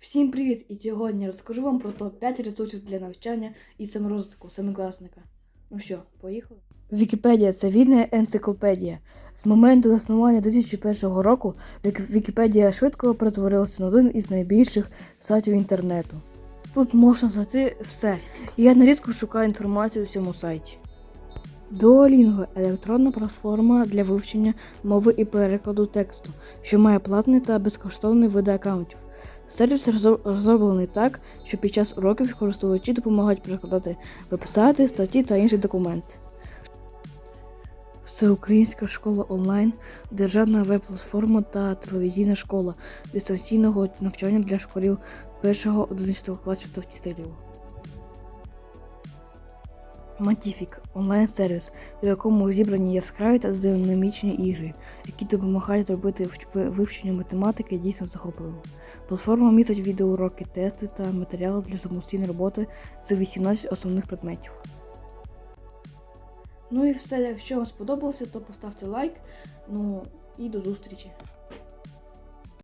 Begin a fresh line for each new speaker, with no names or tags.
Всім привіт! І сьогодні розкажу вам про топ-5 ресурсів для навчання і саморозвитку семикласника. Ну що, поїхали? Вікіпедія це вільна енциклопедія. З моменту заснування 2001 року Вік- Вікіпедія швидко перетворилася на один із найбільших сайтів інтернету. Тут можна знайти все, і я нерідко шукаю інформацію у цьому сайті. Duolingo – електронна платформа для вивчення мови і перекладу тексту, що має платний та безкоштовний види аккаунтів. Сервіс розроблений так, що під час уроків користувачі допомагають перекладати веб-сайти, статті та інші документи. Всеукраїнська школа онлайн, державна веб-платформа та телевізійна школа дистанційного навчання для школів 1-11 класів та вчителів. Матіфік онлайн-сервіс, у якому зібрані яскраві та динамічні ігри, які допомагають робити вивчення математики дійсно захопливим. Платформа містить відеоуроки, тести та матеріали для самостійної роботи з 18 основних предметів. Ну і все, якщо вам сподобалося, то поставте лайк. Ну і до зустрічі.